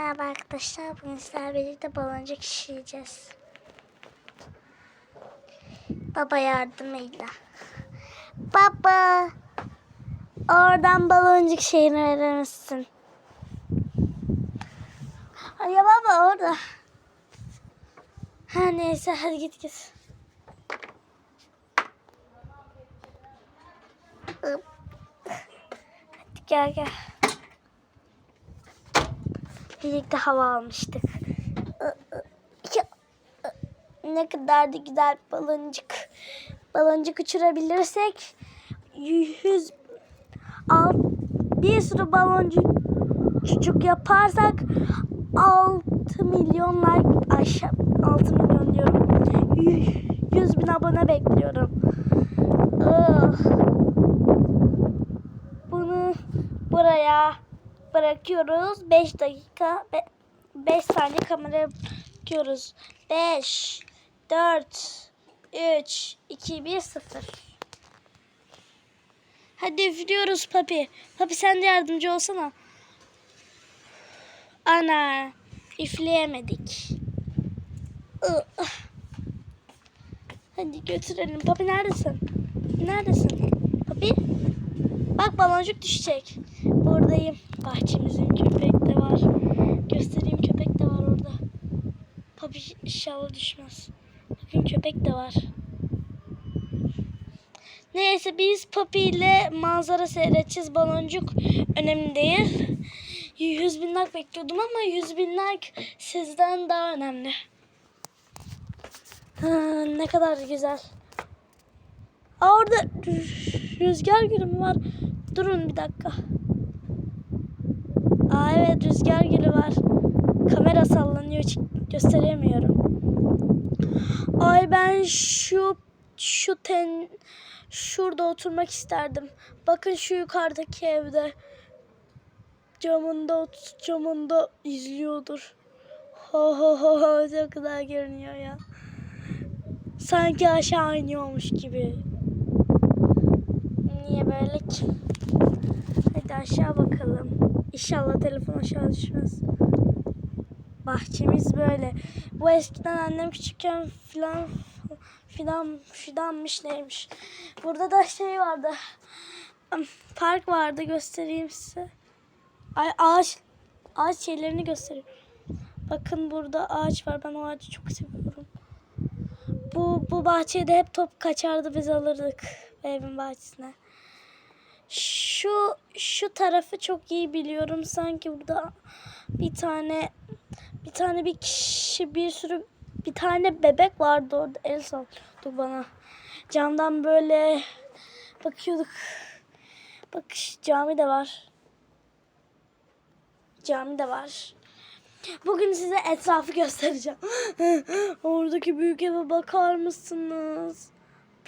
Merhaba arkadaşlar. Bugün sizlerle birlikte baloncuk şişireceğiz. Baba yardımıyla. Baba. Oradan baloncuk şeyini verir misin? Ya baba orada. Ha neyse hadi git git. Hadi gel gel. Birlikte hava almıştık. Ne kadar da güzel baloncuk. Baloncuk uçurabilirsek yüz al bir sürü baloncuk çocuk yaparsak 6 milyon like aşağı 6 milyon diyorum. 100 bin abone bekliyorum. Ugh. Bunu buraya bırakıyoruz. 5 dakika 5 saniye kameraya bırakıyoruz. 5 4 3 2 1 0 Hadi üflüyoruz papi. Papi sen de yardımcı olsana. Ana üfleyemedik. Hadi götürelim. Papi neredesin? Neredesin? Papi? Bak baloncuk düşecek. Buradayım. Bahçemizin köpek de var. Göstereyim köpek de var orada. Papi inşallah düşmez. Bakın köpek de var. Neyse biz Papi ile manzara seyredeceğiz. Baloncuk önemli değil. 100 bin like bekliyordum ama 100 bin like sizden daha önemli. Ha, ne kadar güzel. Aa, orada rü- rüzgar gülü var? Durun bir dakika. Aa evet rüzgar gülü var. Kamera sallanıyor gösteremiyorum. Ay ben şu şu ten şurada oturmak isterdim. Bakın şu yukarıdaki evde camında camında izliyordur. Ho ho ho ho çok güzel görünüyor ya. Sanki aşağı iniyormuş gibi. Niye böyle ki? Hadi aşağı bakalım. İnşallah telefon aşağı düşmez. Bahçemiz böyle. Bu eskiden annem küçükken filan filan fidanmış neymiş. Burada da şey vardı. Park vardı göstereyim size. Ay ağaç ağaç şeylerini göstereyim. Bakın burada ağaç var. Ben o ağacı çok seviyorum. Bu bu bahçede hep top kaçardı biz alırdık evin bahçesine. Şu şu tarafı çok iyi biliyorum. Sanki burada bir tane bir tane bir kişi bir sürü bir tane bebek vardı orada el sallıyordu bana. Camdan böyle bakıyorduk. Bak cami de var. Cami de var. Bugün size etrafı göstereceğim. Oradaki büyük eve bakar mısınız?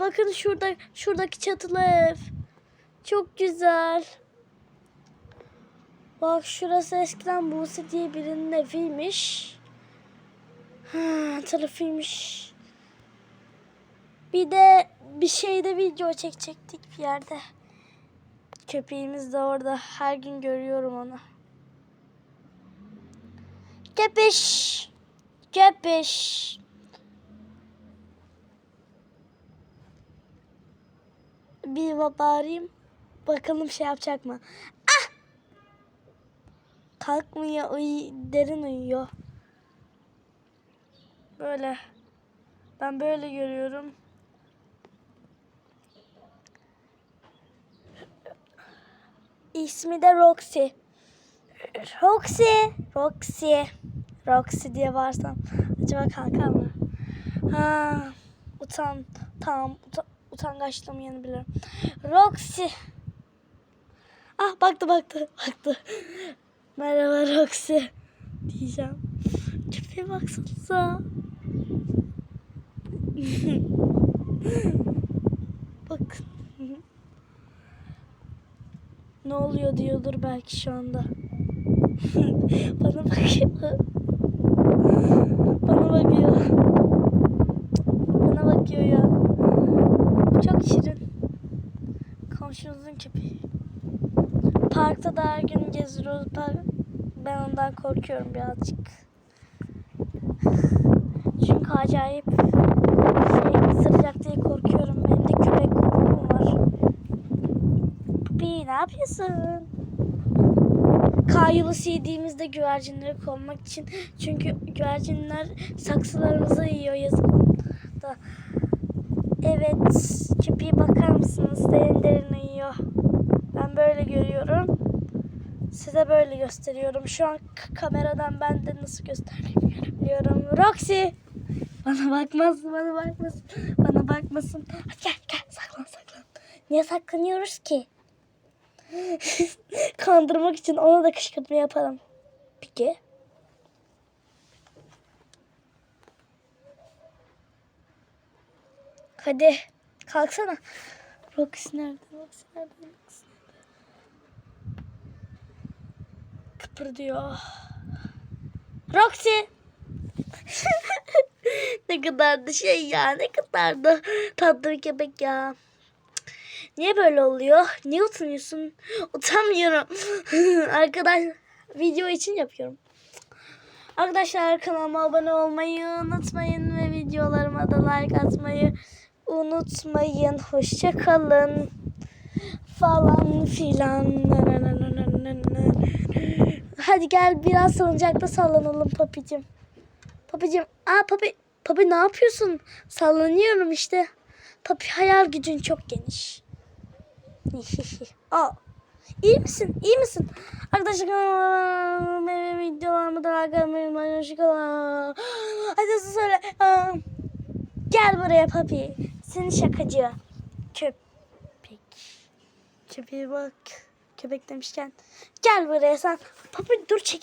Bakın şurada şuradaki çatılı ev. Çok güzel. Bak şurası eskiden Buse diye birinin eviymiş. Ha, tarafıymış. Bir de bir şeyde video çekecektik bir yerde. Köpeğimiz de orada. Her gün görüyorum onu. Köpüş. Köpüş. Bir bağırayım. Bakalım şey yapacak mı? Ah! Kalkmıyor. Uy derin uyuyor. Böyle. Ben böyle görüyorum. İsmi de Roxy. Roxy. Roxy. Roxy diye varsam acaba kalkar mı? Ha, utan, tamam, utan, utangaçlığımı yeni biliyorum. Roxy. Ah baktı baktı baktı. Merhaba Roxy diyeceğim. Köpeğe baksanıza. Bak. ne oluyor diyordur belki şu anda. Bana bakıyor. Bana bakıyor. Bana bakıyor ya. Çok şirin. Komşumuzun köpeği. Parkta da her gün geziyoruz. Ben ondan korkuyorum birazcık. Çünkü acayip şey ısıracak diye korkuyorum. Benim de köpek korkum var. Pupi ne yapıyorsun? Kayyulu CD'mizde güvercinleri kovmak için. Çünkü güvercinler saksılarımızı yiyor yazın da. Evet, köpeğe bakar mısınız? Derin derin uyuyor. Böyle görüyorum. Size böyle gösteriyorum. Şu an kameradan ben de nasıl gösteriyorum. Roxy! Bana bakmasın, bana bakmasın. Bana bakmasın. Hadi gel, gel. Saklan, saklan. Niye saklanıyoruz ki? Kandırmak için ona da kışkırtma yapalım. Peki. Hadi kalksana. Roxy nerede? Roxy nerede? Roxy nerede? Kıpırdıyor. Roxy. ne kadar da şey ya ne kadar da tatlı bir köpek ya. Niye böyle oluyor? Niye utanıyorsun? Utanmıyorum. Arkadaş video için yapıyorum. Arkadaşlar kanalıma abone olmayı unutmayın ve videolarıma da like atmayı unutmayın. Hoşça kalın. Falan filan. Hadi gel biraz salıncakta sallanalım papicim. Papicim. Aa papi. Papi ne yapıyorsun? Sallanıyorum işte. Papi hayal gücün çok geniş. Aa. İyi misin? İyi misin? Arkadaşlar benim videolarımı da kalın. Hadi söyle. Aa, Gel buraya papi. Seni şakacı. Köpek. Köpeğe bak. Köpek demişken. Gel buraya sen. Papi dur çekiş.